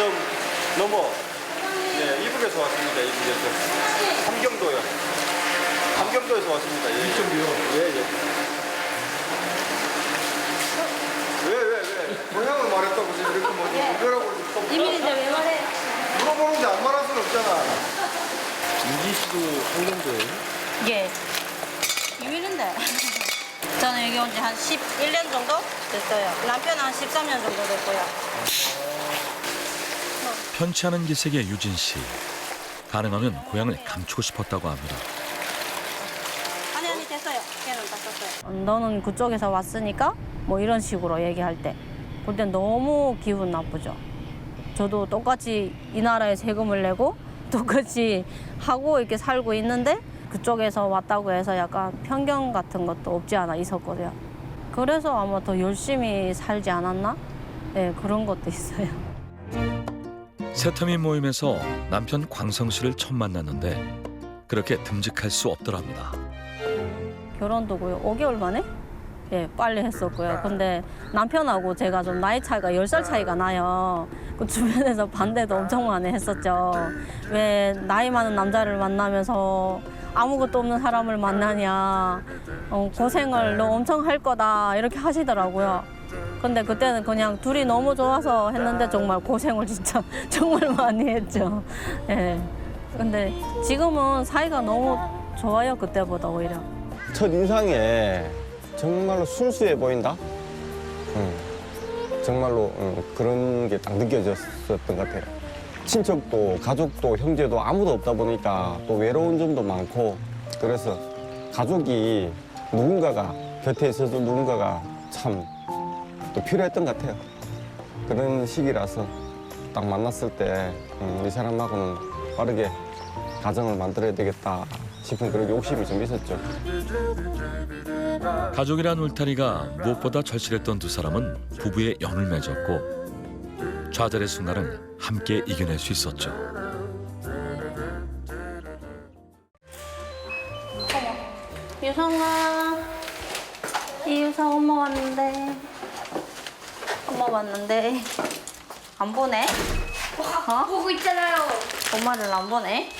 좀 넘어. 네, 이북에서 왔습니다. 이북에서. 함경도요. 함경도에서 왔습니다. 예. 이쪽이요? 예, 예. 왜, 왜, 왜? 고향을 말했다고 지금 이렇게 뭐, 이거라고 또 비밀인데 왜 말해? 물어보는데 안 말할 수는 없잖아. 유진 씨도 한경도예요? 예. 비밀인데. 저는 여기 온 지 한 11년 정도 됐어요. 남편은 한 13년 정도 됐고요. 편치 않은 기색의 유진 씨. 가능하면 고향을 감추고 싶었다고 합니다. 아니 아니 됐어요. 걔는 다 썼어요. 너는 그쪽에서 왔으니까 뭐 이런 식으로 얘기할 때 그때 너무 기분 나쁘죠. 저도 똑같이 이 나라에 세금을 내고 똑같이 하고 이렇게 살고 있는데 그쪽에서 왔다고 해서 약간 편견 같은 것도 없지 않아 있었거든요. 그래서 아마 더 열심히 살지 않았나? 네, 그런 것도 있어요. 새터미 모임에서 남편 광성 씨를 처음 만났는데 그렇게 듬직할 수 없더랍니다. 결혼도 고요 5개월 만에 예, 빨리 했었고요. 근데 남편하고 제가 좀 나이 차이가 10살 차이가 나요. 그 주변에서 반대도 엄청 많이 했었죠. 왜 나이 많은 남자를 만나면서 아무것도 없는 사람을 만나냐. 어, 고생을 너 엄청 할 거다. 이렇게 하시더라고요. 근데 그때는 그냥 둘이 너무 좋아서 했는데 정말 고생을 진짜 정말 많이 했죠. 예. 근데 지금은 사이가 너무 좋아요. 그때보다 오히려. 첫 인상에 정말로 순수해 보인다? 응. 정말로 응, 그런 게 딱 느껴졌었던 것 같아요. 친척도 가족도 형제도 아무도 없다 보니까 또 외로운 점도 많고 그래서 가족이 누군가가 곁에 있어서 누군가가 참 또 필요했던 것 같아요. 그런 시기라서 딱 만났을 때 음, 이 사람하고는 빠르게 가정을 만들어야 되겠다 싶은 그런 욕심이 좀 있었죠. 가족이란 울타리가 무엇보다 절실했던 두 사람은 부부의 연을 맺었고 좌절의 순간을 함께 이겨낼 수 있었죠. 유성아, 이유성 엄마 왔는데. 왔는데. 안 보네? 어? 보고 있잖아요. 엄마를 안 보네?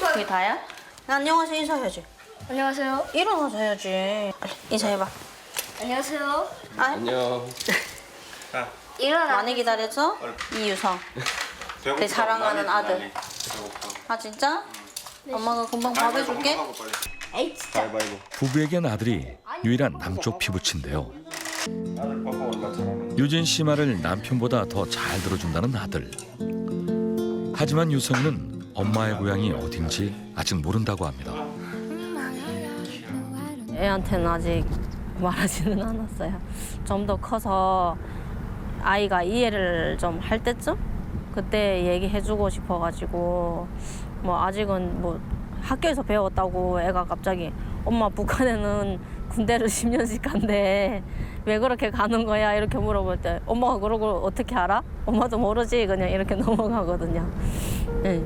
그게 다야? 안녕하세요, 인사해야지. 안녕하세요. 일어나서 해야지. 빨리 인사해봐. 안녕하세요. 아, 안녕. 일어나. 많이 기다렸어? 이유성. 내 사랑하는 아들. 아, 진짜? 엄마가 금방 밥 해줄게. 에이 진짜. 가위바위보. 부부에겐 아들이 유일한 남쪽 피부친데요. 유진 씨 말을 남편보다 더 잘 들어준다는 아들. 하지만 유성이는 엄마의 고향이 어딘지 아직 모른다고 합니다. 애한테는 아직 말하지는 않았어요. 좀 더 커서 아이가 이해를 좀 할 때쯤 그때 얘기해주고 싶어가지고 뭐 아직은 뭐 학교에서 배웠다고 애가 갑자기 엄마 북한에는 군대를 10년씩 간대 왜 그렇게 가는 거야 이렇게 물어볼 때 엄마가 그러고 어떻게 알아? 엄마도 모르지 그냥 이렇게 넘어가거든요. 예.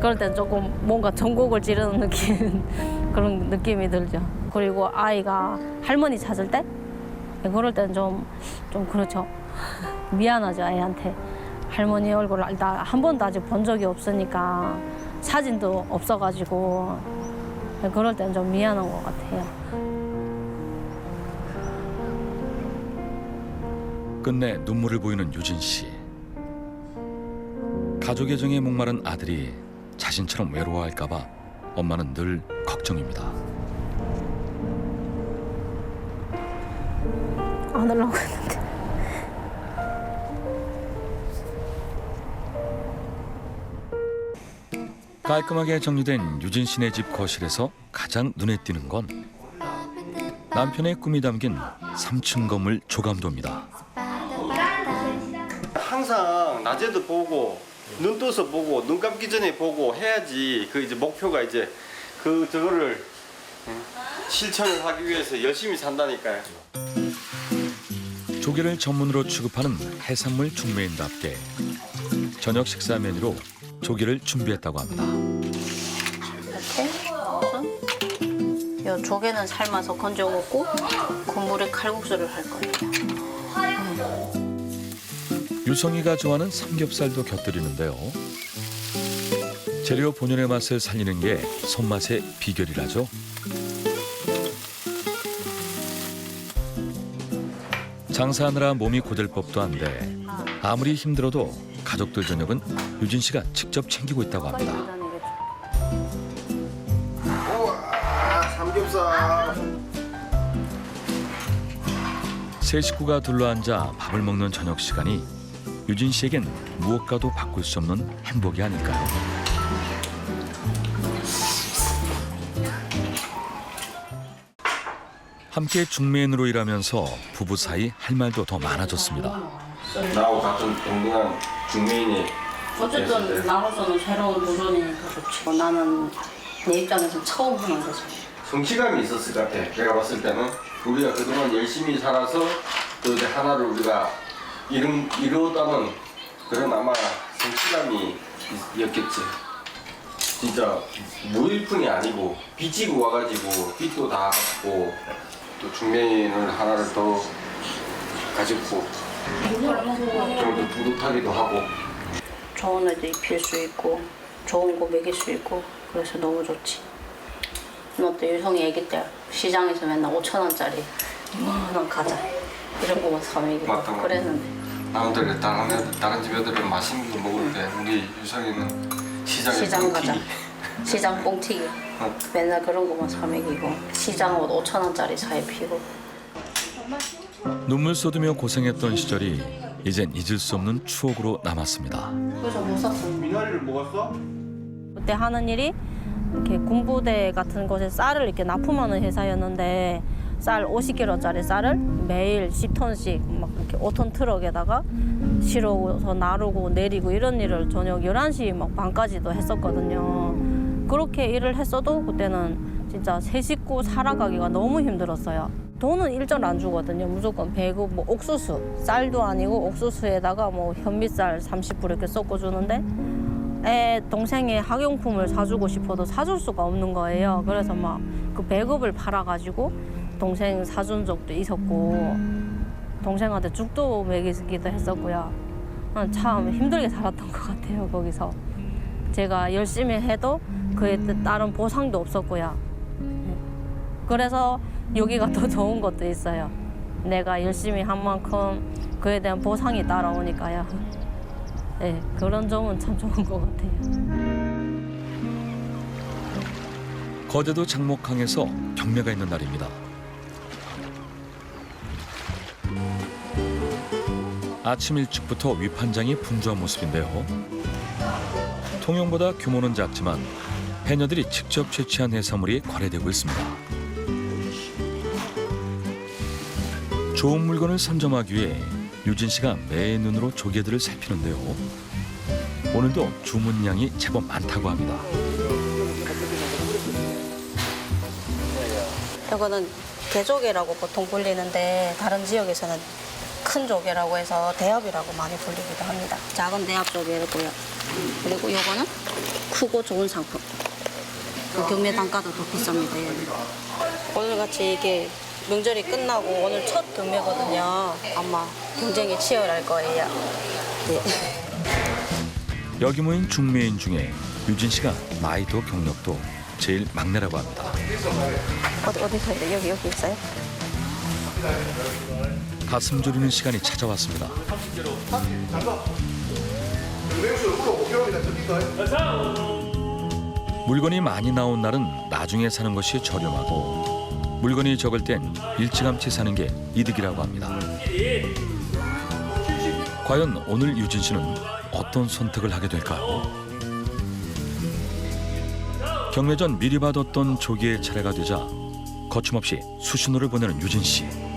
그럴 땐 조금 뭔가 전곡을 찌르는 느낌 그런 느낌이 들죠. 그리고 아이가 할머니 찾을 때 네, 그럴 땐 좀 좀 그렇죠. 미안하죠 아이한테 할머니 얼굴을 나한 번도 아직 본 적이 없으니까 사진도 없어가지고 네, 그럴 땐 좀 미안한 것 같아요. 끝내 눈물을 보이는 유진 씨. 가족의 정에 목마른 아들이 자신처럼 외로워할까봐 엄마는 늘 걱정입니다. 안 하려고 했는데. 깔끔하게 정리된 유진 씨네 집 거실에서 가장 눈에 띄는 건 남편의 꿈이 담긴 3층 건물 조감도입니다. 항상 낮에도 보고 눈 떠서 보고 눈 감기 전에 보고 해야지 그 이제 목표가 이제 그 저거를 응, 실천을 하기 위해서 열심히 산다니까요. 조개를 전문으로 취급하는 해산물 중매인답게 저녁 식사 메뉴로 조개를 준비했다고 합니다. 이렇게 요 조개는 삶아서 건져 먹고 국물에 칼국수를 할 거예요. 유성이가 좋아하는 삼겹살도 곁들이는데요. 재료 본연의 맛을 살리는 게 손맛의 비결이라죠. 장사하느라 몸이 고될 법도 한데 아무리 힘들어도 가족들 저녁은 유진 씨가 직접 챙기고 있다고 합니다. 우와 삼겹살. 세 식구가 둘러앉아 밥을 먹는 저녁 시간이 유진 씨에겐 무엇과도 바꿀 수 없는 행복이 아닐까요? 함께 중매인으로 일하면서 부부 사이 할 말도 더 많아졌습니다. 나하고 같은 동등한 중매인이 어쨌든 나로서는 새로운 도전이니까 좋지. 나는 내 입장에서 처음 하는 거죠. 성취감이 있었을 것 같아. 내가 봤을 때는 우리가 그동안 열심히 살아서 또 이제 하나를 우리가 이룬, 이루었다는 그런 아마 성취감이 있- 있었겠지. 진짜 무일푼이 아니고 빚지고 와가지고 빚도 다 갚고 또 중매인을 하나를 더 가지고 좀더 뿌듯하기도 하고 좋은 애도 입힐 수 있고 좋은 거 먹일 수 있고 그래서 너무 좋지. 너또 유성이 애기 때 시장에서 맨날 5천 원짜리 이만한 과자 이런 거만 사 먹이고 맞다. 그랬는데 남들 다른 애들, 다른 집 애들은 맛있는 거 먹을 때 우리 유성이는 시장에 시장 가자. 튀기. 시장 뽕튀기 어. 맨날 그런 거만 사 먹이고 시장 옷 5천 원짜리 사 입히고 눈물 쏟으며 고생했던 시절이 이젠 잊을 수 없는 추억으로 남았습니다. 그래서 못 샀어. 미나리를 먹었어? 그때 하는 일이 이렇게 군부대 같은 곳에 쌀을 이렇게 납품하는 회사였는데 쌀 50kg짜리 쌀을 매일 10톤씩 막 이렇게 5톤 트럭에다가 실어서 나르고 내리고 이런 일을 저녁 11시 막 반까지도 했었거든요. 그렇게 일을 했어도 그때는 진짜 세 식구 살아가기가 너무 힘들었어요. 돈은 일절 안 주거든요. 무조건 배급, 뭐 옥수수, 쌀도 아니고 옥수수에다가 뭐 현미쌀 30불 이렇게 섞어 주는데 애 동생의 학용품을 사주고 싶어도 사줄 수가 없는 거예요. 그래서 막 그 배급을 팔아가지고 동생 사준 적도 있었고 동생한테 죽도 먹이기도 했었고요. 아, 참 힘들게 살았던 것 같아요 거기서. 제가 열심히 해도 그에 따른 보상도 없었고요. 네. 그래서 여기가 더 좋은 것도 있어요. 내가 열심히 한 만큼 그에 대한 보상이 따라오니까요. 네, 그런 점은 참 좋은 것 같아요. 거제도 장목항에서 경매가 있는 날입니다. 아침 일찍부터 위판장이 분주한 모습인데요. 통영보다 규모는 작지만 해녀들이 직접 채취한 해산물이 거래되고 있습니다. 좋은 물건을 선점하기 위해 유진 씨가 매의 눈으로 조개들을 살피는데요. 오늘도 주문량이 제법 많다고 합니다. 이거는 개조개라고 보통 불리는데 다른 지역에서는 큰 조개라고 해서 대합이라고 많이 불리기도 합니다. 작은 대합 조개고요. 그리고 이거는 크고 좋은 상품. 그 경매 단가도 더 비쌉니다. 얘는. 오늘 같이 이게 명절이 끝나고 오늘 첫 경매거든요. 아마 경쟁이 치열할 거예요. 네. 여기 모인 중매인 중에 유진 씨가 나이도 경력도 제일 막내라고 합니다. 어디 어디서 해요? 여기 여기 있어요? 가슴 졸이는 시간이 찾아왔습니다. 물건이 많이 나온 날은 나중에 사는 것이 저렴하고 물건이 적을 땐 일찌감치 사는 게 이득이라고 합니다. 과연 오늘 유진 씨는 어떤 선택을 하게 될까요? 경매 전 미리 받았던 조기의 차례가 되자 거침없이 수신호를 보내는 유진 씨.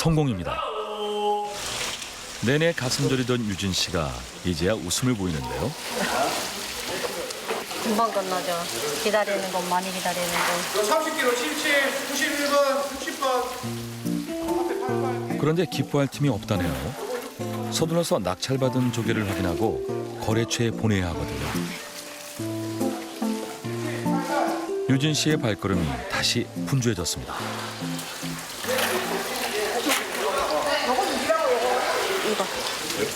성공입니다. 내내 가슴 졸이던 유진 씨가 이제야 웃음을 보이는데요. 금방 끝나죠. 기다리는 건 많이 기다리는 거. 30kg 77, 91번, 60번. 그런데 기뻐할 틈이 없다네요. 서둘러서 낙찰받은 조개를 확인하고 거래처에 보내야 하거든요. 유진 씨의 발걸음이 다시 분주해졌습니다.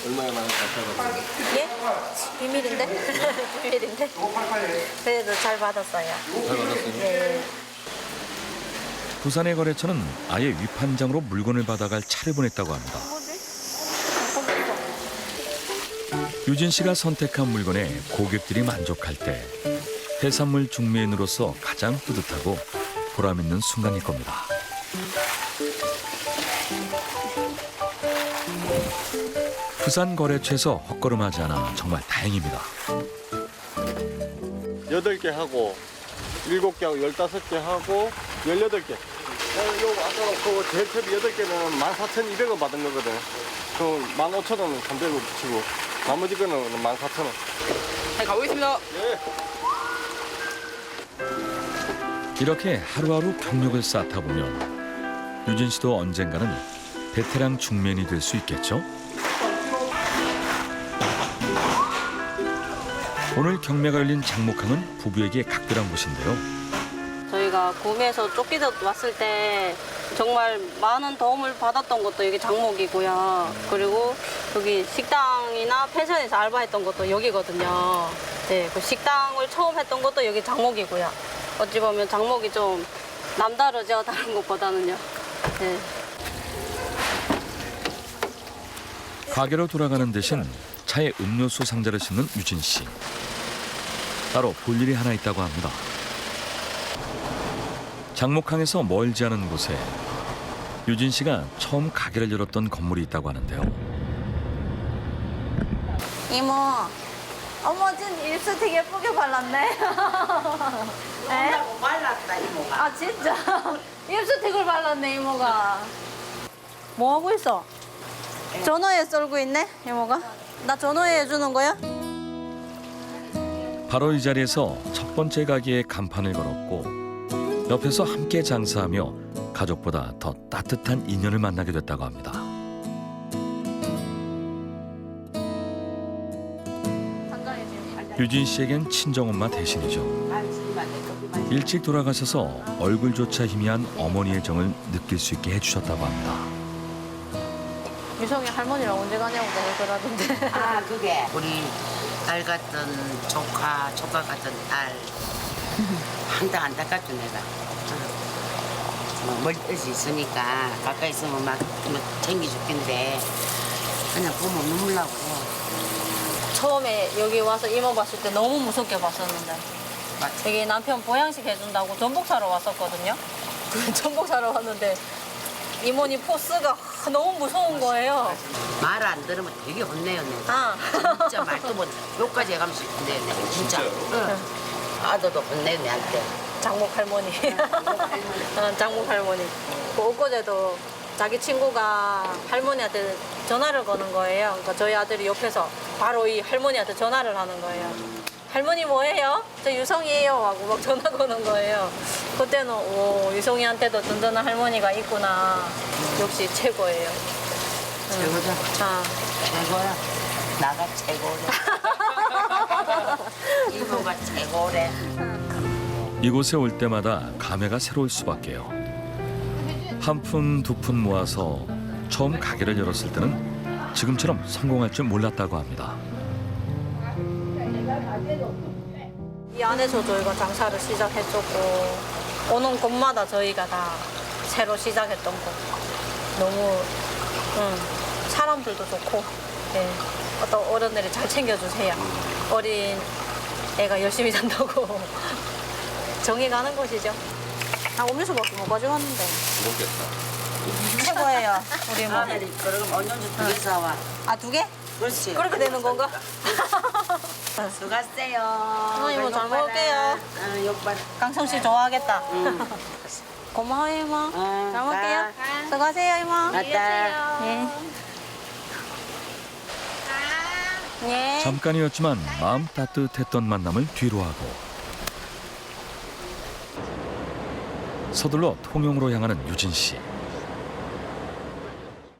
얼마나 많이 가셔가지고 예? 비밀인데? 비밀인데? 그래도 잘 받았어요. 잘 받았어요? 네. 부산의 거래처는 아예 위판장으로 물건을 받아갈 차를 보냈다고 합니다. 유진 씨가 선택한 물건에 고객들이 만족할 때 해산물 중매인으로서 가장 뿌듯하고 보람 있는 순간일 겁니다. 부산 거래처에서 헛걸음하지 않아 정말 다행입니다. 여덟 개 하고 일곱 개 하고 열다섯 개 하고 열여덟 개. 어, 요 아까 그 제일 톱 여덟 개는 만 사천 이백 원 받은 거거든. 그만 오천 원은 삼백 원 붙이고 나머지 거는 만 사천 원. 이렇게 하루하루 경력을 쌓다 보면 유진 씨도 언젠가는 베테랑 중맨이 될 수 있겠죠? 오늘 경매가 열린 장목항은 부부에게 각별한 곳인데요. 저희가 구매해서 쫓기다 왔을 때 정말 많은 도움을 받았던 것도 여기 장목이고요. 그리고 여기 식당이나 펜션에서 알바했던 것도 여기거든요. 네, 그 식당을 처음 했던 것도 여기 장목이고요. 어찌 보면 장목이 좀 남다르죠, 다른 곳보다는요. 네. 가게로 돌아가는 대신 차에 음료수 상자를 싣는 유진 씨. 따로 볼 일이 하나 있다고 합니다. 장목항에서 멀지 않은 곳에 유진 씨가 처음 가게를 열었던 건물이 있다고 하는데요. 이모, 어머, 진 입술 되게 예쁘게 발랐네. 에? 말랐다 이모가. 아, 진짜? 입술틱을 발랐네, 이모가. 뭐 하고 있어? 전어회 썰고 있네, 이모가? 나 전어회 해주는 거야? 바로 이 자리에서 첫 번째 가게에 간판을 걸었고 옆에서 함께 장사하며 가족보다 더 따뜻한 인연을 만나게 됐다고 합니다. 유진 씨에겐 친정엄마 대신이죠. 일찍 돌아가셔서 얼굴조차 희미한 어머니의 정을 느낄 수 있게 해주셨다고 합니다. 유성이 할머니랑 언제 가냐고 내가 그러던데. 아 그게 우리 딸 같은 조카, 조카 같은 딸 한달 안 닦았죠 내가. 어. 멀리서 있으니까 가까이 있으면 막, 막 챙겨 죽겠는데 그냥 보면 눈물 나고 처음에 여기 와서 이모 봤을 때 너무 무섭게 봤었는데. 맞아. 여기 남편 보양식 해준다고 전복 사러 왔었거든요. 그 전복 사러 왔는데 이모니 포스가 너무 무서운 거예요. 말 안 들으면 되게 혼내요 내가. 아. 진짜 말도 못 욕까지 해가면서 혼내요 내가 진짜. 응. 아도도 혼내 내한테. 장목 할머니. 어, 장목 할머니. 그 엊그제도 자기 친구가 할머니한테 전화를 거는 거예요. 그러니까 저희 아들이 옆에서 바로 이 할머니한테 전화를 하는 거예요. 할머니 뭐예요? 저 유성이에요. 하고 막 전화 거는 거예요. 그때는 오 유성이한테도 든든한 할머니가 있구나. 역시 최고예요. 최고죠. 아. 최고야. 나가 최고래. 이모가 최고래. 이곳에 올 때마다 감회가 새로울 수밖에요. 한 푼 두 푼 모아서 처음 가게를 열었을 때는 지금처럼 성공할 줄 몰랐다고 합니다. 이 안에서 저희가 장사를 시작했었고 오는 곳마다 저희가 다 새로 시작했던 곳 너무 응, 사람들도 좋고 예, 어떤 어른들이 잘 챙겨주세요 어린 애가 열심히 산다고 정이 가는 곳이죠 아 음료수밖에 못 가져왔는데 먹겠다. 최고예요 우리 뭐. 아들이 그럼 언년주 두개 사와. 뭐아두 개? 그렇지. 그렇게 되는 건가? 수고하세요. 어머니, 뭐잘 먹을게요. 응, 욕받. 강성 씨 좋아하겠다 응. 고마워요 이모 응, 잘 먹을게요 가. 수고하세요 이모 맞다. 예. 예. 잠깐이었지만 마음 따뜻했던 만남을 뒤로 하고 서둘러 통영으로 향하는 유진 씨.